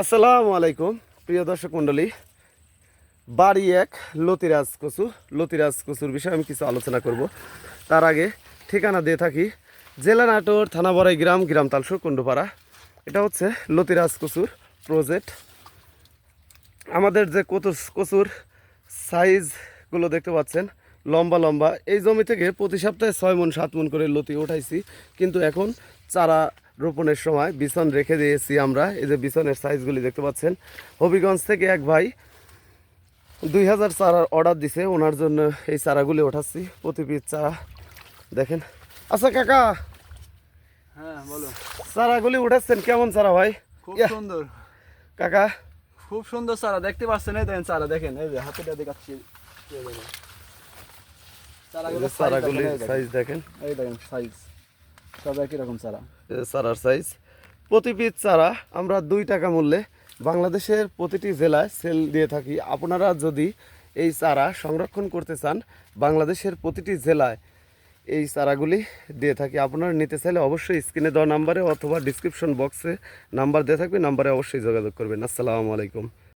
আসসালামু আলাইকুম, প্রিয় দর্শক মণ্ডলী। বাড়ি এক, লতিরাজ কচু। লতিরাজ কচুর বিষয়ে আমি কিছু আলোচনা করব। তার আগে ঠিকানা দিয়ে থাকি, জেলা নাটোর, থানা বড়াই গ্রাম গ্রাম তালসুর, কুণ্ডপাড়া। এটা হচ্ছে লতিরাজ কচুর প্রজেক্ট আমাদের যে কচু, কচুর সাইজগুলো দেখতে পাচ্ছেন, লম্বা লম্বা। এই জমি থেকে প্রতি সপ্তাহে ছয় মন, সাত মন করে লতি উঠাইছি কিন্তু এখন চারা রোপণের সময় বিছন রেখে দিয়েছি আমরা। এই যে বিছনের সাইজগুলি দেখতে পাচ্ছেন। হবিগঞ্জ থেকে এক ভাই দুই হাজার চারার অর্ডার দিছে। ওনার জন্য এই চারাগুলি ওঠাচ্ছি। প্রতি পিস চারা দেখেন। আচ্ছা কাকা। হ্যাঁ বলো চারাগুলি উঠাচ্ছেন। কেমন চারা ভাই? খুব সুন্দর। কাকা। খুব সুন্দর চারা। দেখতে পাচ্ছেন? এই দেখেন চারা। দেখেন এই যে হাতেটা দেখাচ্ছি। চারাগুলি। সাইজ দেখেন। এই দেখেন সাইজ। সব একই রকম চারা চারার সাইজ প্রতি পিস চারা আমরা দুই টাকা মূল্যে বাংলাদেশের প্রতিটি জেলায় সেল দিয়ে থাকি। আপনারা যদি এই চারা সংরক্ষণ করতে চান, বাংলাদেশের প্রতিটি জেলায় এই চারাগুলি দিয়ে থাকি। আপনারা নিতে চাইলে অবশ্যই স্ক্রিনে দেওয়া নাম্বারে অথবা ডিসক্রিপশন বক্সে নাম্বার দিয়ে থাকবে নাম্বারে অবশ্যই যোগাযোগ করবেন। আসসালামু আলাইকুম।